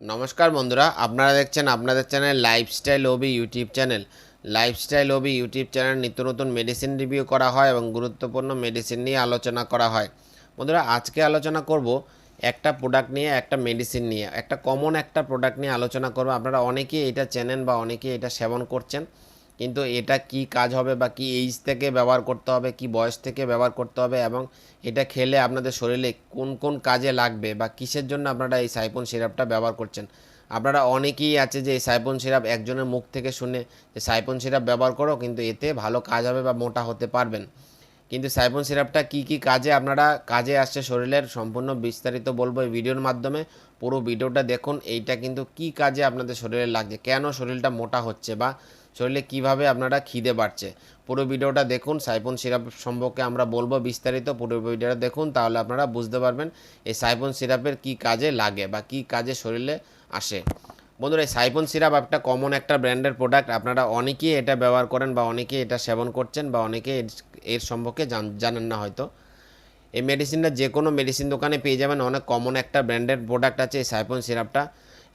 নমস্কার বন্ধুরা, আপনারা দেখছেন আপনাদের channel lifestyle Obi YouTube channel. Lifestyle Obi YouTube channel নিত্য নতুন মেডিসিন রিভিউ করা হয় এবং গুরুত্বপূর্ণ মেডিসিন নিয়ে আলোচনা করা হয়। বন্ধুরা, আজকে আলোচনা করব একটা প্রোডাক্ট নিয়ে, একটা মেডিসিন নিয়ে। একটা কমন একটা প্রোডাক্ট নিয়ে আলোচনা করব। আপনারা অনেকেই এটা চেনেন বা অনেকেই এটা সেবন করছেন। কিন্তু এটা কি কাজ হবে বা কি এইজ থেকে ব্যবহার করতে হবে, কি বয়স থেকে ব্যবহার করতে হবে এবং এটা খেলে আপনাদের শরীরে কোন কোন কাজে লাগবে বা কিসের জন্য আপনারা এই সাইপন সিরাপটা ব্যবহার করছেন? আপনারা অনেকেই আছে যে এই সাইপন সিরাপ একজনের মুখ থেকে শুনে যে সাইপন সিরাপ ব্যবহার করো, কিন্তু এতে ভালো কাজ হবে বা মোটা হতে পারবেন। কিন্তু সাইপন সিরাপটা কি কি কাজে আপনারা কাজে আসছে শরীরের সম্পূর্ণ বিস্তারিত বলব এই ভিডিওর মাধ্যমে। পুরো ভিডিওটা দেখুন, এইটা কিন্তু কি কাজে আপনাদের শরীরে লাগছে, কেন শরীরটা মোটা হচ্ছে বা শরীরে কীভাবে আপনারা খিদে বাড়ছে। পুরো ভিডিওটা দেখুন সাইপন সিরাপ সম্পর্কে আমরা বলব বিস্তারিত। পুরো ভিডিওটা দেখুন, তাহলে আপনারা বুঝতে পারবেন এই সাইপন সিরাপের কি কাজে লাগে বা কি কাজে শরীরে আসে। বন্ধুরা, এই সাইপন সিরাপ একটা কমন একটা ব্র্যান্ডের প্রোডাক্ট আপনারা অনেকেই এটা ব্যবহার করেন বা অনেকেই এটা সেবন করছেন বা অনেকে এর- সম্পর্কে জান- জানেন না হয়তো। এই মেডিসিনটা যে কোনো মেডিসিন দোকানে পেয়ে যাবেন। অনেক কমন একটা ব্র্যান্ডের প্রোডাক্ট আছে এই সাইপন সিরাপটা।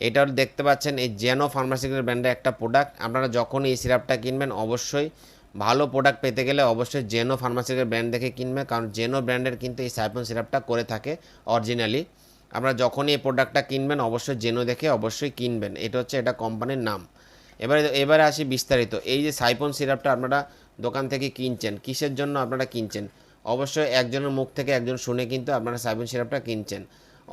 এটাও দেখতে পাচ্ছেন, এই জেনো ফার্মাসিউটিক্যাল ব্র্যান্ডের একটা প্রোডাক্ট আপনারা যখন এই সিরাপটা কিনবেন, অবশ্যই ভালো প্রোডাক্ট পেতে গেলে অবশ্যই জেনো ফার্মাসিউটিক্যাল ব্র্যান্ড দেখে কিনবেন কারণ জেনো ব্র্যান্ডের কিন্তু এই সাইপন সিরাপটা করে থাকে অরিজিনালি আপনারা যখনই এই প্রোডাক্টটা কিনবেন, অবশ্যই জেনো দেখে অবশ্যই কিনবেন। এটা হচ্ছে এটা কোম্পানির নাম। এবারে এবারে আসি বিস্তারিত। এই যে সাইপন সিরাপটা আপনারা দোকান থেকে কিনছেন, কিসের জন্য আপনারা কিনছেন? অবশ্যই একজনের মুখ থেকে একজন শুনে কিন্তু আপনারা সাইপন সিরাপটা কিনছেন।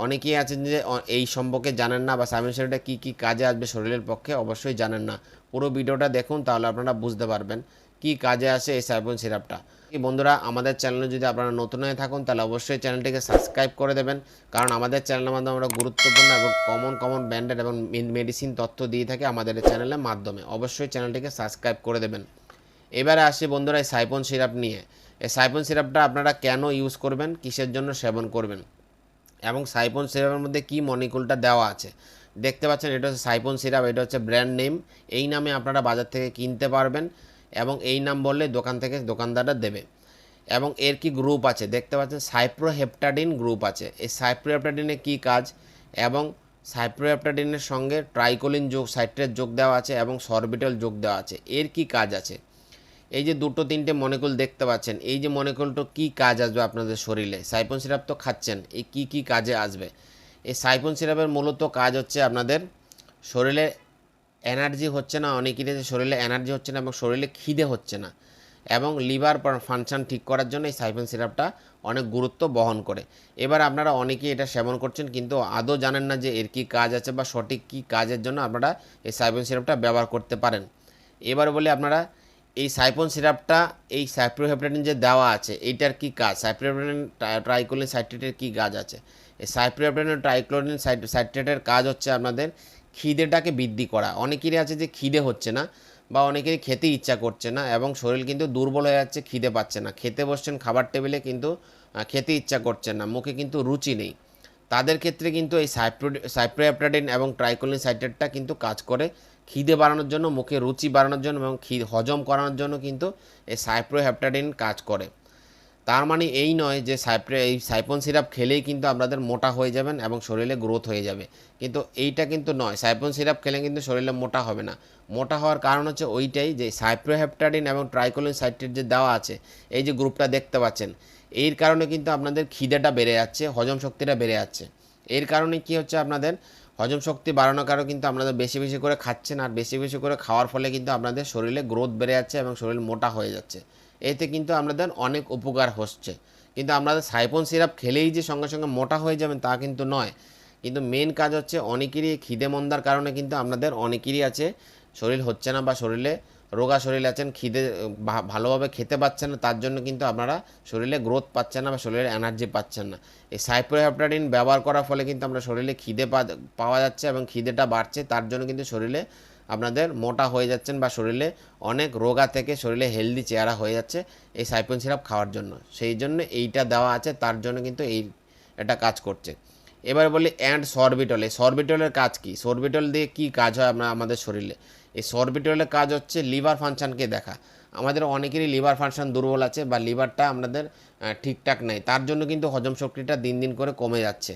অনেকেই আছেন যে এই সম্পর্কে জানেন না বা সিরাপটা কী কী কাজে আসবে শরীরের পক্ষে, অবশ্যই জানেন না। পুরো ভিডিওটা দেখুন, তাহলে আপনারা বুঝতে পারবেন কী কাজে আসে এই সাইপন সিরাপটা। বন্ধুরা, আমাদের চ্যানেলে যদি আপনারা নতুন হয়ে থাকুন, তাহলে অবশ্যই চ্যানেলটিকে সাবস্ক্রাইব করে দেবেন। কারণ আমাদের চ্যানেলের মাধ্যমে আমরা গুরুত্বপূর্ণ এবং কমন কমন ব্র্যান্ডেড এবং মেডিসিন তথ্য দিয়ে থাকি আমাদের চ্যানেলের মাধ্যমে। অবশ্যই চ্যানেলটিকে সাবস্ক্রাইব করে দেবেন। এবারে আসি বন্ধুরা এই সাইপন সিরাপ নিয়ে। এই সাইপন সিরাপটা আপনারা কেন ইউজ করবেন? কিসের জন্য সেবন করবেন? এবং সাইপন সিরাপের মধ্যে কি মনিকুলটা দেওয়া আছে? দেখতে পাচ্ছেন, এটা হচ্ছে সাইপন সিরাপ, এটা হচ্ছে ব্র্যান্ড নেম এই নামে আপনারা বাজার থেকে কিনতে পারবেন এবং এই নাম বললে দোকান থেকে দোকানদাররা দেবে। এবং এর কি গ্রুপ আছে? দেখতে পাচ্ছেন সাইপ্রোহেপটাডিন গ্রুপ আছে। এই সাইপ্রোহেপটাডিনে কি কাজ? এবং সাইপ্রোহেপটাডিনের সঙ্গে ট্রাইকোলিন যোগ সাইট্রেট যোগ দেওয়া আছে এবং সরবিটল যোগ দেওয়া আছে। এর কি কাজ আছে? এই যে দুটো তিনটে মনিকুল দেখতে পাচ্ছেন, এই যে মনিকুলটা কি কাজ আসবে আপনাদের শরীরে? সাইপন সিরাপ তো খাচ্ছেন, এই কি কি কাজে আসবে? এই সাইপন সিরাপের মূলত কাজ হচ্ছে আপনাদের শরীরে এনার্জি হচ্ছে না অনেকেরই যে শরীরে এনার্জি হচ্ছে না এবং শরীরে খিদে হচ্ছে না এবং লিভার ফাংশন ঠিক করার জন্য এই সাইফেন সিরাপটা অনেক গুরুত্ব বহন করে। এবার আপনারা অনেকেই এটা সেবন করছেন, কিন্তু আদৌ জানেন না যে এর কী কাজ আছে বা সঠিক কী কাজের জন্য আপনারা এই সাইফেন সিরাপটা ব্যবহার করতে পারেন। এবার বলে আপনারা এই সাইফন সিরাপটা, এই সাইপ্রোহেপটাডিন যে দেওয়া আছে, এইটার কি কাজ? সাইপ্রোহেপটাডিন ট্রাইক্লোরিন সাইট্রেটের কি কাজ আছে? এই সাইপ্রোহেপটাডিন ট্রাইক্লোরিন সাইট্রেটের কাজ হচ্ছে আপনাদের খিদেটাকে বৃদ্ধি করা। অনেকেরই আছে যে খিদে হচ্ছে না বা অনেকেরই খেতে ইচ্ছা করছে না এবং শরীর কিন্তু দুর্বল হয়ে যাচ্ছে, খিদে পাচ্ছে না। খেতে বসছেন, খাবার টেবিলে কিন্তু খেতে ইচ্ছা করছে না, মুখে কিন্তু রুচি নেই। তাদের ক্ষেত্রে কিন্তু এই সাইপ্রো সাইপ্রোঅ্যাপ্টাডিন এবং ট্রাইকোলিন সাইট্রেটটা কিন্তু কাজ করে। খিদে বাড়ানোর জন্য, মুখে রুচি বাড়ানোর জন্য এবং খি হজম করানোর জন্য কিন্তু এই সাইপ্রোহ্যাপ্টাডিন কাজ করে। তার মানে এই নয় যে সাইপ্রে, এই সাইপন সিরাপ খেলেই কিন্তু আপনাদের মোটা হয়ে যাবেন এবং শরীরে গ্রোথ হয়ে যাবে। কিন্তু এইটা কিন্তু নয়, সাইপন সিরাপ খেলে কিন্তু শরীরে মোটা হবে না। মোটা হওয়ার কারণ হচ্ছে ওইটাই যে সাইপ্রোহ্যাপ্টাডিন এবং ট্রাইকোলিন সাইট্রেট যে দেওয়া আছে, এই যে গ্রুপটা দেখতে পাচ্ছেন, এর কারণে কিন্তু আপনাদের খিদেটা বেড়ে যাচ্ছে, হজম শক্তিটা বেড়ে যাচ্ছে। এর কারণে কি হচ্ছে আপনাদের? হজম শক্তি বাড়ানোর কারণে কিন্তু আপনাদের বেশি বেশি করে খাচ্ছেন আর বেশি বেশি করে খাওয়ার ফলে কিন্তু আপনাদের শরীরে গ্রোথ বেড়ে যাচ্ছে এবং শরীর মোটা হয়ে যাচ্ছে। এতে কিন্তু আপনাদের অনেক উপকার হচ্ছে। কিন্তু আপনাদের সাইপন সিরাপ খেলেই যে সঙ্গে সঙ্গে মোটা হয়ে যাবেন তা কিন্তু নয়। কিন্তু মেন কাজ হচ্ছে অনেকেরই খিদে মন্দার কারণে কিন্তু আপনাদের অনেকেরই আছে, শরীর হচ্ছে না বা শরীরে রোগা শরীর আছেন, খিদে ভালোভাবে খেতে পাচ্ছেন না, তার জন্য কিন্তু আপনারা শরীরে গ্রোথ পাচ্ছেন না বা শরীরে এনার্জি পাচ্ছেন না। এই সাইপ্রোহ্যাপ্টাডিন ব্যবহার করার ফলে কিন্তু আমরা শরীরে খিদে পাওয়া যাচ্ছে এবং খিদেটা বাড়ছে, তার জন্য কিন্তু শরীরে আপনাদের মোটা হয়ে যাচ্ছেন বা শরীরে অনেক রোগা থেকে শরীরে হেলদি চেহারা হয়ে যাচ্ছে এই সাইপন সিরাপ খাওয়ার জন্য। সেই জন্য এইটা দেওয়া আছে, তার জন্য কিন্তু এই, এটা কাজ করছে। এবার বলি অ্যান্ড সরবিটল এই সরবিটলের কাজ কি? সরবিটল দিয়ে কি কাজ হয় আমরা, আমাদের শরীরে? এই সরবিটলের কাজ হচ্ছে লিভার ফাংশনকে দেখা। আমাদের অনেকেরই লিভার ফাংশন দুর্বল আছে বা লিভারটা আমাদের ঠিকঠাক নেই। তার জন্য কিন্তু হজম শক্তিটা দিন দিন করে কমে যাচ্ছে।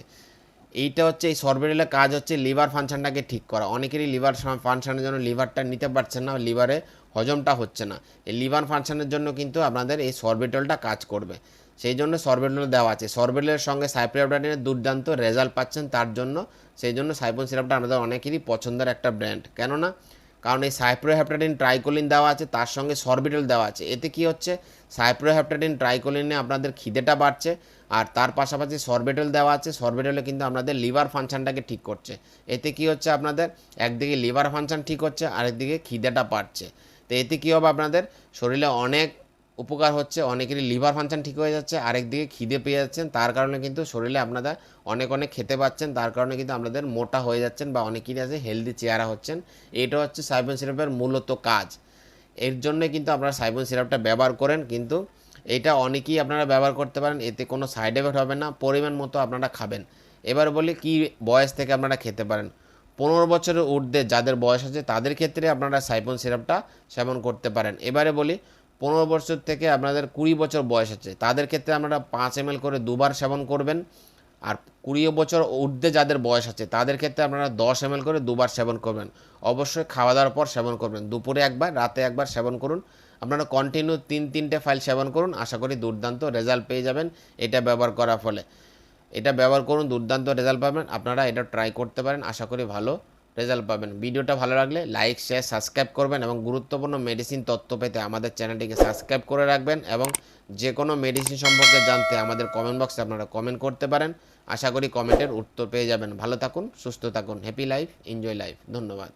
এইটা হচ্ছে এই সরবেটেলের কাজ হচ্ছে লিভার ফাংশনটাকে ঠিক করা। অনেকেরই লিভার ফাংশানের জন্য লিভারটা নিতে পারছেন না লিভারে হজমটা হচ্ছে না। এই লিভার ফাংশানের জন্য কিন্তু আপনাদের এই সরবেটলটা কাজ করবে। সেই জন্য সরবেটল দেওয়া আছে। সরবেটলের সঙ্গে সাইপ্রিয়াপটাডিনের দুর্দান্ত রেজাল্ট পাচ্ছেন, তার জন্য সেই জন্য সাইপন সিরাপটা আমাদের অনেকেরই পছন্দের একটা ব্র্যান্ড কেননা কারণ এই সাইপ্রোহ্যাপটাডিন ট্রাইকোলিন দেওয়া আছে, তার সঙ্গে সরবিটল দেওয়া আছে। এতে কি হচ্ছে? সাইপ্রোহ্যাপটাডিন ট্রাইকোলিনে আপনাদের খিদেটা বাড়ছে আর তার পাশাপাশি সরবেটল দেওয়া আছে, সরবেটলে কিন্তু আপনাদের লিভার ফাংশানটাকে ঠিক করছে। এতে কি হচ্ছে আপনাদের? একদিকে লিভার ফাংশান ঠিক হচ্ছে, আরেকদিকে খিদেটা বাড়ছে। তো এতে কী হবে আপনাদের? শরীরে অনেক উপকার হচ্ছে, অনেকেরই লিভার ফাংশন ঠিক হয়ে যাচ্ছে আরেকদিকে খিদে পেয়ে যাচ্ছেন, তার কারণে কিন্তু শরীরে আপনারা অনেক অনেক খেতে পাচ্ছেন, তার কারণে কিন্তু আপনাদের মোটা হয়ে যাচ্ছেন বা অনেকেরই আছে হেলদি চেহারা হচ্ছেন। এটা হচ্ছে সাইবন সিরাপের মূলত কাজ। এর জন্য কিন্তু আপনারা সাইবন সিরাপটা ব্যবহার করেন, কিন্তু এটা অনেকেই আপনারা ব্যবহার করতে পারেন, এতে কোনো সাইড এফেক্ট হবে না, পরিমাণ মতো আপনারা খাবেন। এবার বলি কি বয়স থেকে আপনারা খেতে পারেন। পনেরো বছরের ঊর্ধ্বে যাদের বয়স আছে, তাদের ক্ষেত্রে আপনারা সাইপন সিরাপটা সেবন করতে পারেন। এবারে বলি পনেরো বছর থেকে আপনাদের কুড়ি বছর বয়স আছে। তাদের ক্ষেত্রে আপনারা পাঁচ এম করে দুবার সেবন করবেন। আর কুড়ি বছর ঊর্ধ্বে যাদের বয়স আছে, তাদের ক্ষেত্রে আপনারা দশ এম করে দুবার সেবন করবেন। অবশ্যই খাওয়া দাওয়ার পর সেবন করবেন। দুপুরে একবার, রাতে একবার সেবন করুন। আপনারা কন্টিনিউ তিন, তিনটে ফাইল সেবন করুন। আশা করি দুর্দান্ত রেজাল্ট পেয়ে যাবেন। এটা ব্যবহার করার ফলে। এটা ব্যবহার করুন, দুর্দান্ত রেজাল্ট পাবেন। আপনারা এটা ট্রাই করতে পারেন। আশা করি ভালো। রেজাল্ট পাবেন। ভিডিওটা ভালো লাগলে লাইক, শেয়ার, সাবস্ক্রাইব করবেন এবং গুরুত্বপূর্ণ মেডিসিন তথ্য পেতে আমাদের চ্যানেলটিকে সাবস্ক্রাইব করে রাখবেন এবং যে কোনো মেডিসিন সম্পর্কে জানতে আমাদের কমেন্ট বক্সে আপনারা কমেন্ট করতে পারেন। আশা করি কমেন্টের উত্তর পেয়ে যাবেন। ভালো থাকুন, সুস্থ থাকুন হ্যাপি লাইফ এনজয় লাইফ ধন্যবাদ।